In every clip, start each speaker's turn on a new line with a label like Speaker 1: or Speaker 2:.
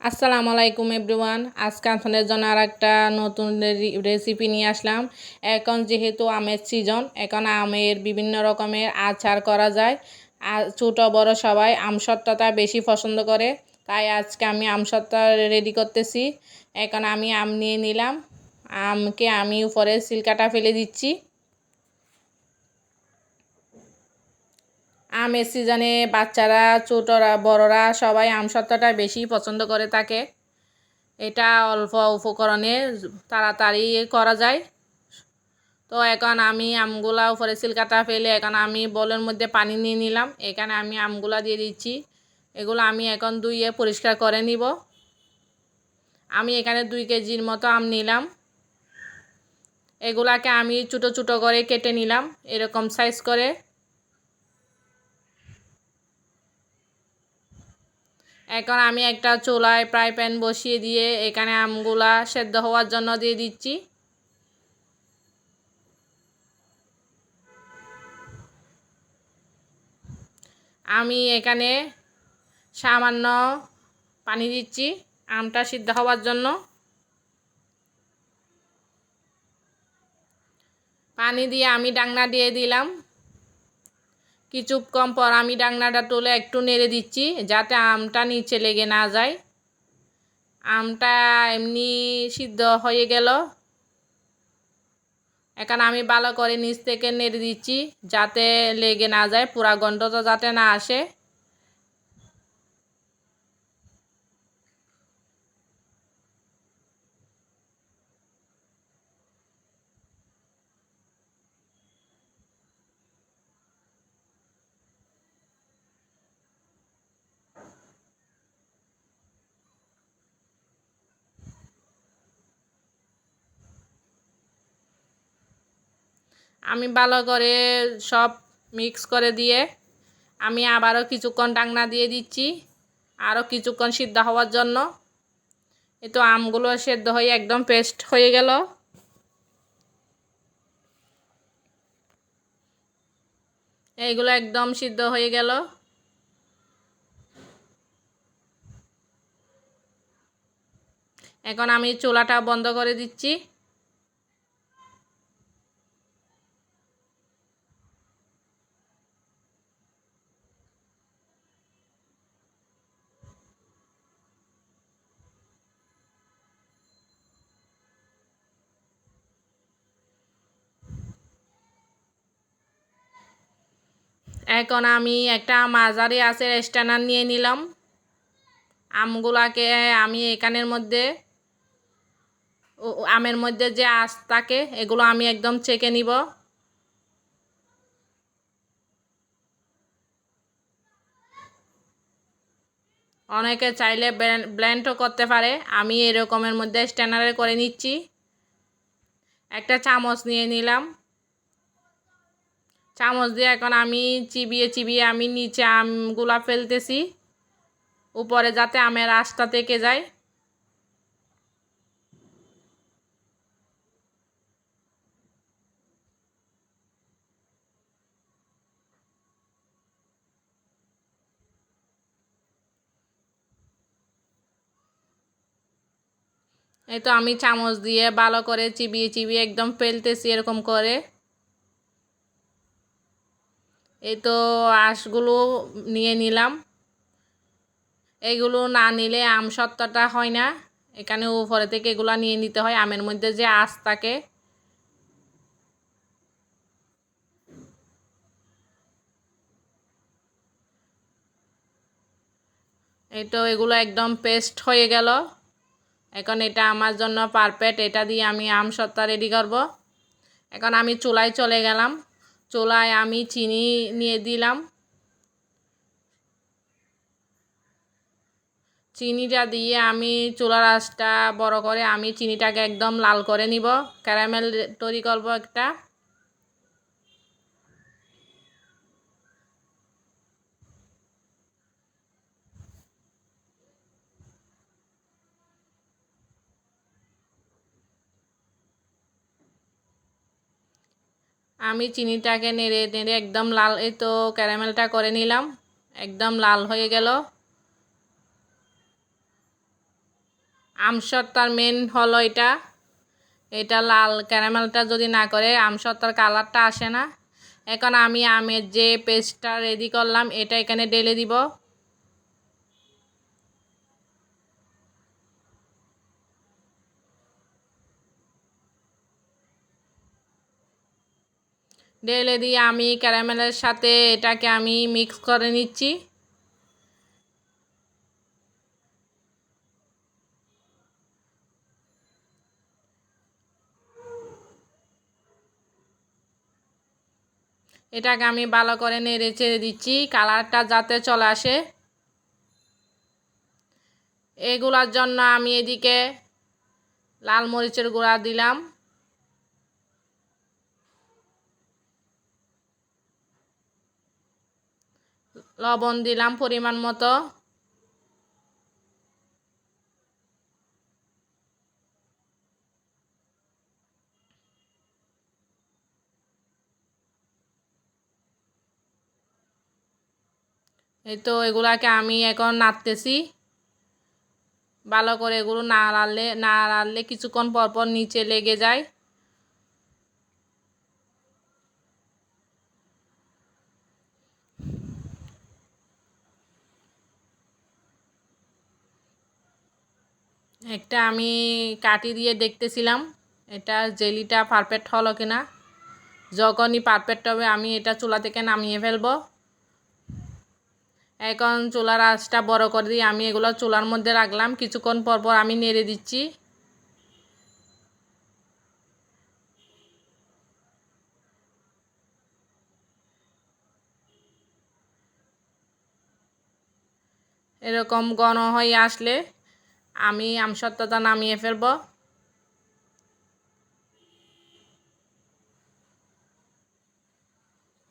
Speaker 1: আসসালামু আলাইকুম এভরিওয়ান আজকে আপনাদের জন্য আর একটা নতুন রেসিপি নিয়ে আসলাম। এখন যেহেতু আমের সিজন এখন আমের বিভিন্ন রকমের আচার করা যায়। আর ছোটো, বড় সবাই আমসত্ত্বটা বেশি পছন্দ করে। তাই আজকে আমি আমসত্ত্বা রেডি করতেছি। এখন আমি আম নিয়ে নিলাম। আমকে আমি উপরে সিলকাটা ফেলে দিচ্ছি। আমের সিজনে বাচ্চারা, ছোটরা, বড়রা সবাই আম সত্ত্বটা বেশি পছন্দ করে থাকে এটা অল্প উপকরণে তাড়াতাড়ি করা যায়। তো এখন আমি আমগুলা উপরে সিলকাটা ফেলে এখন আমি বলের মধ্যে পানি নিয়ে নিলাম। এখানে আমি আমগুলা দিয়ে দিচ্ছি। এগুলো আমি এখন ধুইয়ে পরিষ্কার করে নিব। আমি এখানে দুই কেজির মতো আম নিলাম। এগুলাকে আমি ছোটো ছোটো করে কেটে নিলাম, এরকম সাইজ করে। এখন আমি একটা চুলায় ফ্রাই প্যান বসিয়ে দিয়ে এখানে আমগুলা সেদ্ধ হওয়ার জন্য দিয়ে দিচ্ছি। আমি এখানে সামান্য পানি দিচ্ছি, আমটা সিদ্ধ হওয়ার জন্য। পানি দিয়ে আমি ডাংনা দিয়ে দিলাম। কিছুক্ষণ পর আমি ডাংনাটা তুলে একটু নেড়ে দিচ্ছি, যাতে আমটা নিচে লেগে না যায়। আমটা এমনি সিদ্ধ হয়ে গেল। এখন আমি ভালো করে নিচ থেকে নেড়ে দিচ্ছি, যাতে লেগে না যায়, পুরা গন্ধটা যাতে না আসে। আমি ভালো করে সব মিক্স করে দিয়ে আমি আবারও কিছুক্ষণ ডাংনা দিয়ে দিচ্ছি। আরও কিছুক্ষণ সিদ্ধ হওয়ার জন্য। এ তো আমগুলো সেদ্ধ হয়ে একদম পেস্ট হয়ে গেল। এইগুলো একদম সিদ্ধ হয়ে গেল। এখন আমি চুলাটা বন্ধ করে দিচ্ছি। এখন আমি একটা মাঝারি আঁচের স্ট্যান্ডার নিয়ে নিলাম। আমগুলাকে আমি এখানের মধ্যে আমের মধ্যে যে আঁশ থাকে, এগুলো আমি একদম চেকে নিব। অনেকে চাইলে ব্ল্যান্ডও করতে পারে। আমি এরকমের মধ্যে স্ট্যান্ডারে করে নিচ্ছি। একটা চামচ নিয়ে নিলাম। চামচ দিয়ে এখন আমি চিবিয়ে চিবিয়ে আমি নিচে আমগুলা ফেলতেছি। উপরে যাতে আমের আঁশটা থেকে যায়। এই তো আমি চামচ দিয়ে ভালো করে চিবিয়ে চিবিয়ে একদম ফেলতেছি এরকম করে। এই তো আঁশগুলো নিয়ে নিলাম। এগুলো না নিলে আম সত্ত্বটা হয় না। এখানে উপরে থেকে এগুলো নিয়ে নিতে হয়, আমের মধ্যে যে আঁশ থাকে। এই তো এগুলো একদম পেস্ট হয়ে গেল। এখন এটা আমার জন্য পারফেক্ট এটা দিয়ে আমি আম সত্তা রেডি করব। এখন আমি চুলায় চলে গেলাম। চুলায় আমি চিনি নিয়ে দিলাম। চিনিটা দিয়ে আমি চুলার আঁচটা বড় করে আমি চিনিটাকে একদম লাল করে নিব। ক্যারামেল তৈরি করব একটা। আমি চিনিটাকে নেড়ে নেড়ে একদম লাল, এই তো ক্যারামেলটা করে নিলাম। একদম লাল হয়ে গেল। আমসত্তার মেন হলো এটা। এটা লাল, ক্যারামেলটা যদি না করে আমসত্তার কালারটা আসে না। এখন আমি আমের যে পেস্টটা রেডি করলাম, এটা এখানে ঢেলে দিব। ঢেলে দিয়ে আমি ক্যারামেলের সাথে এটাকে আমি মিক্স করে নিচ্ছি। এটাকে আমি ভালো করে নেড়ে দিচ্ছি, কালারটা যাতে চলে আসে। এগুলোর জন্য আমি এদিকে লাল মরিচের গুঁড়া দিলাম। লবণ দিলাম পরিমাণ মতো। এই তো এগুলাকে আমি এখন নাড়তেছি। ভালো করে এগুলো না নাড়লে কিছুক্ষণ পর পর নিচে লেগে যায়। একটা আমি কাটি দিয়ে দেখতেছিলাম। এটা জেলিটা পারফেক্ট হলো কিনা। যখনই পারফেক্ট হবে, আমি এটা চুলা থেকে নামিয়ে ফেলব। এখন চুলার আঁচটা বড় করে দিয়ে আমি এগুলো চুলার মধ্যে রাখলাম। কিছুক্ষণ পর পর আমি নেড়ে দিচ্ছি। এরকম ঘন হয়ে আসলে আমি আমসত্ত্বটা নামিয়ে ফেলব।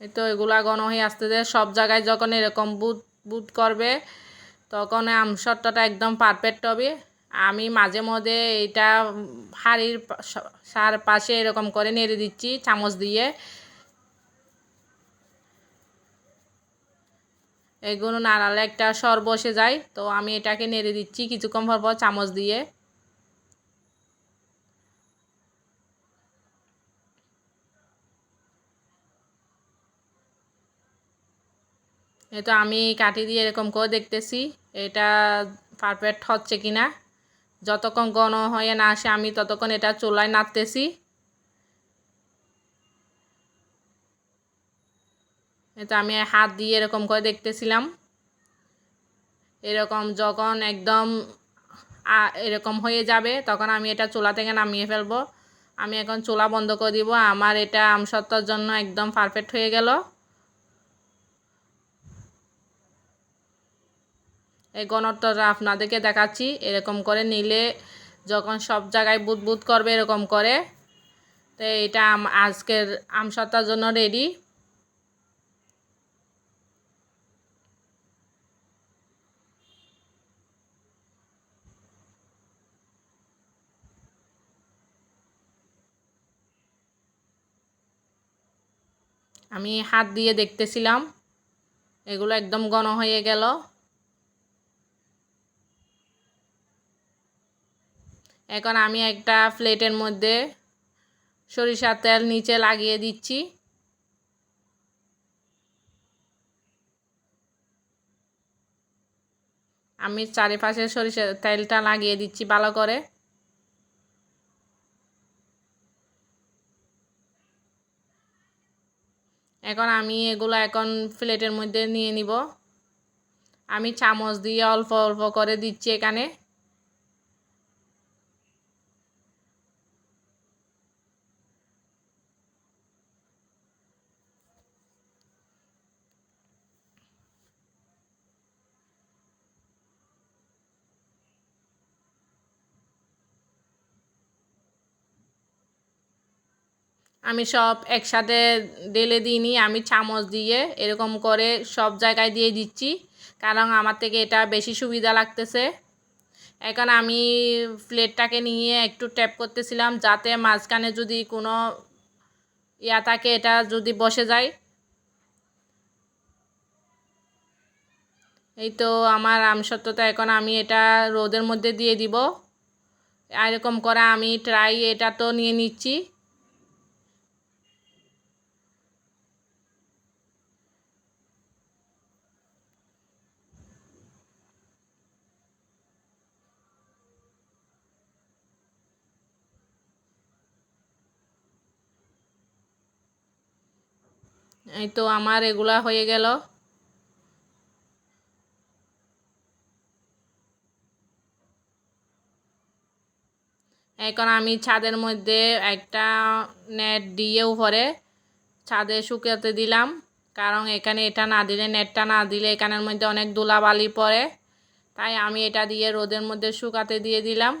Speaker 1: এই তো এগুলা ঘন হয়ে আসতে সব জায়গায় যখন এরকম বুট বুট করবে, তখন আমসত্ত্বটা একদম পারফেক্ট হবে। আমি মাঝে মধ্যে এটা হাড়ির সার পাশে এরকম করে নেড়ে দিচ্ছি চামচ দিয়ে। এগুলো নাড়ালে একটা সর বসে যায়। তো আমি এটাকে নেড়ে দিচ্ছি কিছুক্ষণ পর পর চামচ দিয়ে। তো আমি কাটি দিয়ে এরকম করে দেখতেছি, এটা পারফেক্ট হচ্ছে কি না যতক্ষণ ঘন হয়ে না আসে, আমি ততক্ষণ এটা চুলায় নাড়তেছি। তো আমি হাত দিয়ে এরকম করে দেখতেছিলাম। এরকম যখন একদম এরকম হয়ে যাবে, তখন আমি এটা চুলা থেকে নামিয়ে ফেলব। আমি এখন চুলা বন্ধ করে দিব। আমার এটা আমসত্ত্বর জন্য একদম পারফেক্ট হয়ে গেল। এই গণত্বটা আপনাদেরকে দেখাচ্ছি। এরকম করে নিলে যখন সব জায়গায় বুদ বুদ করবে এরকম করে। তো এটা আজকের আমসত্তার জন্য রেডি আমি হাত দিয়ে দেখতেছিলাম। এগুলো একদম ঘন হয়ে গেল। এখন আমি একটা প্লেটের মধ্যে সরিষার তেল নিচে লাগিয়ে দিচ্ছি। আমি চারিপাশে সরিষার তেলটা লাগিয়ে দিচ্ছি ভালো করে। এখন আমি এগুলো এখন প্লেটের মধ্যে নিয়ে নিব। আমি চামচ দিয়ে অল্প অল্প করে দিচ্ছি এখানে। আমি সব একসাথে ঢেলে দিইনি, আমি চামচ দিয়ে এরকম করে সব জায়গায় দিয়ে দিচ্ছি। কারণ আমার থেকে এটা বেশি সুবিধা লাগতেছে। এখন আমি প্লেটটাকে নিয়ে একটু ট্যাপ করতেছিলাম যাতে মাঝখানে যদি কোনো ইয়া থাকে, এটা যদি বসে যায়। এই তো আমার আমসত্ত্বটা এখন আমি এটা রোদের মধ্যে দিয়ে দিব। এরকম করে আমি ট্রাই এটা তো নিয়ে নিচ্ছি। এই তো আমার এগুলা হয়ে গেল। এখন আমি ছাদের মধ্যে একটা নেট দিয়ে উপরে ছাদে শুকাতে দিলাম, কারণ এখানে এটা না দিলে, নেটটা না দিলে এখানের মধ্যে অনেক ধুলাবালি পড়ে। তাই আমি এটা দিয়ে রোদের মধ্যে শুকাতে দিয়ে দিলাম।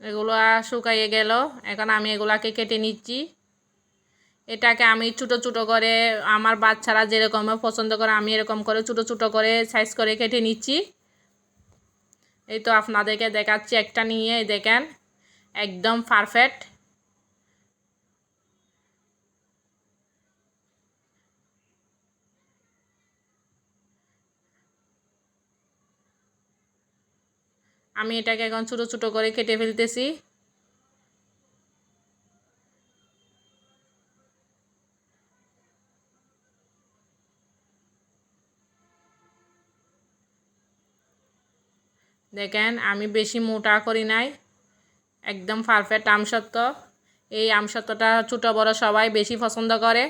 Speaker 1: এগুলো শুকাইয়ে গেল। এখন আমি এগুলাকে কেটে নিচ্ছি। এটাকে আমি ছোটো ছোটো করে আমার বাচ্চারা যেরকম পছন্দ করে আমি এরকম করে ছোটো ছোটো করে সাইজ করে কেটে নিচ্ছি। এই তো আপনাদেরকে দেখাচ্ছি একটা নিয়ে দেখেন, একদম পারফেক্ট আমি এটাকে এখন ছোটো ছোটো করে কেটে ফেলতেছি। দেখেন, আমি বেশি মোটা করি নাই। একদম পারফেক্ট আমসত্ব। এই আমসত্বটা ছোটো বড় সবাই বেশি পছন্দ করে।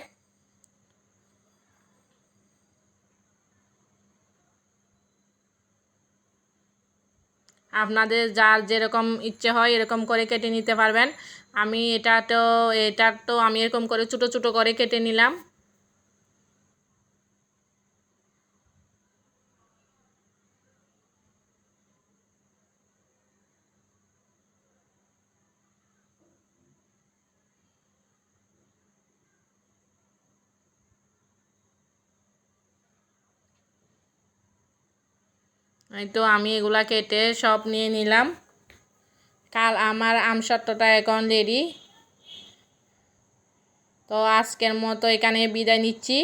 Speaker 1: আপনাদের যার যেরকম ইচ্ছে হয় এরকম করে কেটে নিতে পারবেন। আমি এটা তো এটা তো আমি এরকম করে ছোটো ছোটো করে কেটে নিলাম। তো আমি এগুলা কেটে সব নিয়ে নিলাম। কাল আমার আমসত্ত্বটা এখন রেডি তো আজকের মতো এখানে বিদায় নিচ্ছি।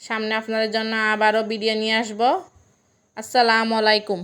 Speaker 1: সামনে আপনাদের জন্য আবারও বিরিয়ানি নিয়ে আসব। আসসালামু আলাইকুম।